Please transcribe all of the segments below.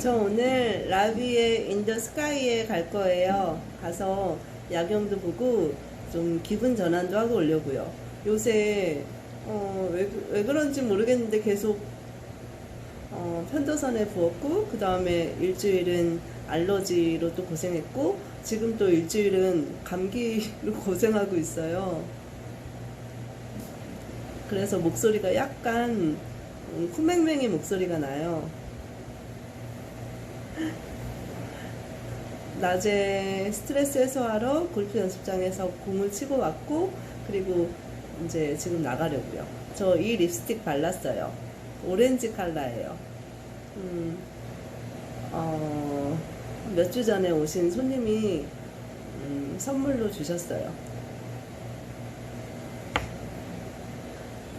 저 오늘 라비의 인더 스카이에 갈 거예요. 가서 야경도 보고 좀 기분 전환도 하고 오려고요. 요새 어, 왜, 왜 그런지 모르겠는데 계속 어, 편도선에 부었고 그 다음에 일주일은 알러지로 또 고생했고 지금 또 일주일은 감기로 고생하고 있어요. 그래서 목소리가 약간 음, 쿠맹맹이 목소리가 나요. 낮에 스트레스 해소하러 골프 연습장에서 공을 치고 왔고 그리고 이제 지금 나가려고요. 저 이 립스틱 발랐어요. 오렌지 컬러예요. 음, 어, 몇 주 전에 오신 손님이 음, 선물로 주셨어요.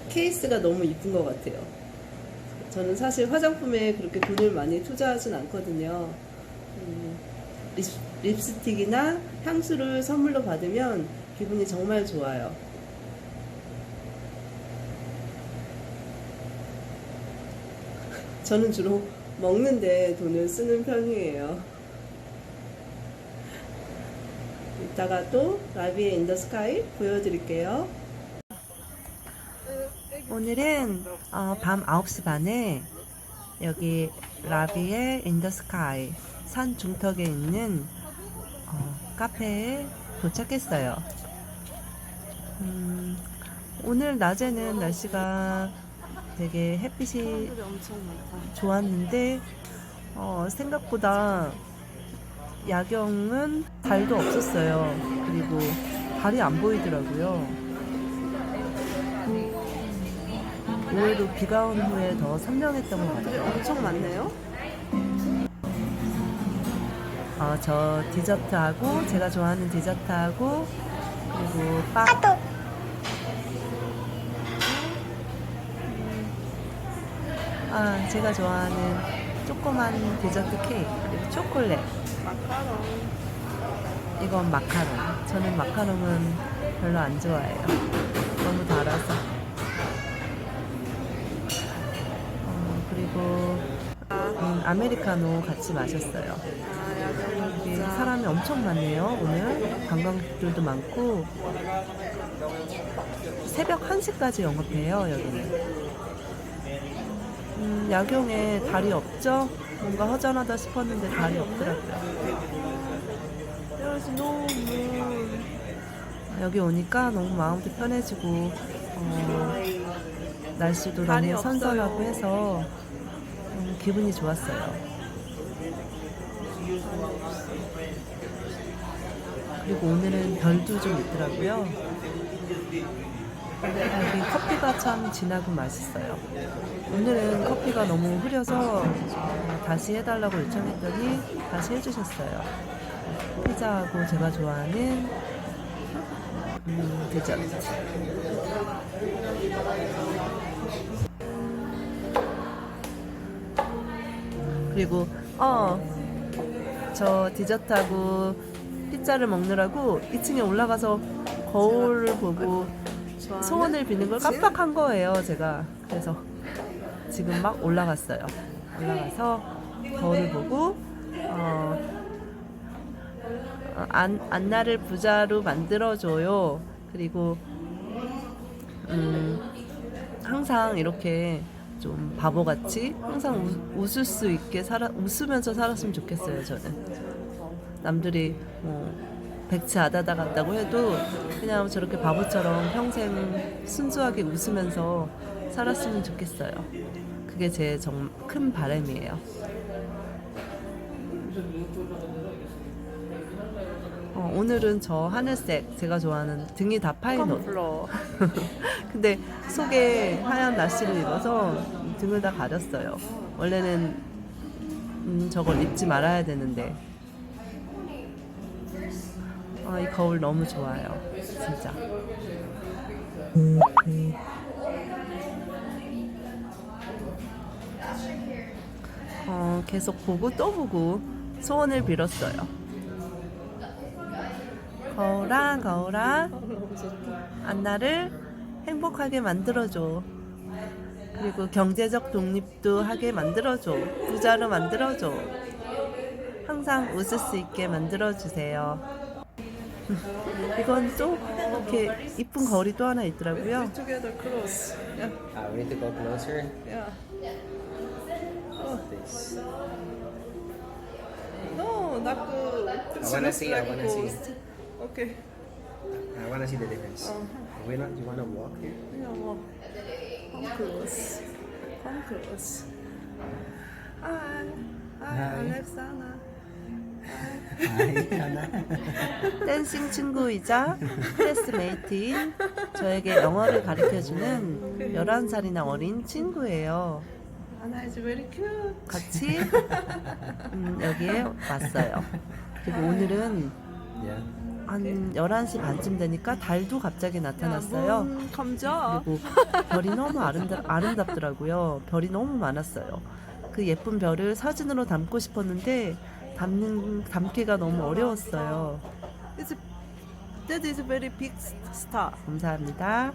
케이스가 너무 이쁜 것 같아요. 저는 사실 화장품에 그렇게 돈을 많이 투자하진 않거든요. 음, 립, 립스틱이나 향수를 선물로 받으면 기분이 정말 좋아요. 저는 주로 먹는데 돈을 쓰는 편이에요. 이따가 또 라비의 인더 스카이 보여드릴게요. 오늘은 어, 밤 9시 반에 여기 라비의 인더 스카이 산 중턱에 있는 어, 카페에 도착했어요. 음, 오늘 낮에는 날씨가 되게 햇빛이 좋았는데 어, 생각보다 야경은 달도 없었어요. 그리고 달이 안 보이더라고요. 의외로 비가 온 후에 더 선명했던 것 같아요. 엄청 많네요. 어, 저 디저트하고 제가 좋아하는 디저트하고 그리고 빵. 아, 제가 좋아하는 조그만 디저트 케이크 그리고 초콜릿. 마카롱. 이건 마카롱. 저는 마카롱은 별로 안 좋아해요. 너무 달아서. 어, 그리고 음, 아메리카노 같이 마셨어요. 여기. 사람이 엄청 많네요. 오늘 관광객들도 많고 새벽 1시까지 영업해요. 여기는. 음, 야경에 달이 없죠? 뭔가 허전하다 싶었는데 달이 없더라고요. 여기 오니까 너무 마음도 편해지고 어, 날씨도 너무 선선하고. 해서 음, 기분이 좋았어요. 그리고 오늘은 별도 좀 있더라고요. 여기 커피가 참 진하고 맛있어요. 오늘은 커피가 너무 흐려서 어, 다시 해달라고 요청했더니 다시 해주셨어요. 피자하고 제가 좋아하는 음, 디저트. 그리고 어, 저 디저트하고 피자를 먹느라고 2층에 올라가서 거울을 보고 소원을 비는 걸? 깜빡한 거예요, 제가. 그래서 지금 막 올라갔어요. 올라가서 거울을 보고 어, 어, 안, 안나를 부자로 만들어줘요. 그리고 음, 항상 이렇게 좀 바보같이 항상 우, 웃을 수 있게 살아, 웃으면서 살았으면 좋겠어요, 저는. 남들이 뭐 백치 아다다 같다고 해도 그냥 저렇게 바보처럼 평생 순수하게 웃으면서 살았으면 좋겠어요. 그게 제 정 큰 바람이에요. 어, 오늘은 저 하늘색 제가 좋아하는 등이 다 파인 옷. 컴플러. 근데 속에 하얀 나시를 입어서 등을 다 가렸어요. 원래는 음, 저걸 입지 말아야 되는데. 아, 이 거울 너무 좋아요. 진짜. 어, 계속 보고 또 보고 소원을 빌었어요. 거울아, 거울아. 안나를 행복하게 만들어줘. 그리고 경제적 독립도 하게 만들어줘. 부자로 만들어줘. 항상 웃을 수 있게 만들어주세요. 이건 또 이렇게 이쁜 거리 또 하나 있더라고요. Yeah. This. No, not good. I wanna see, I wanna see. Okay. I wanna see the difference. We not. You wanna walk here? Yeah, well, come close. Come close. Hi. Hi, Hi. Alexana. 댄싱 친구이자 클래스메이트인 저에게 영어를 가르쳐주는 11살이나 어린 친구예요. Anna is very cute. 같이 음, 여기에 왔어요. 그리고 오늘은 Yeah. 한 11시 반쯤 되니까 달도 갑자기 나타났어요. 문 감자. 그리고 별이 너무 아름다, 아름답더라고요. 별이 너무 많았어요. 그 예쁜 별을 사진으로 담고 싶었는데 담는 담기가 너무 어려웠어요. It's that is very big star. 감사합니다.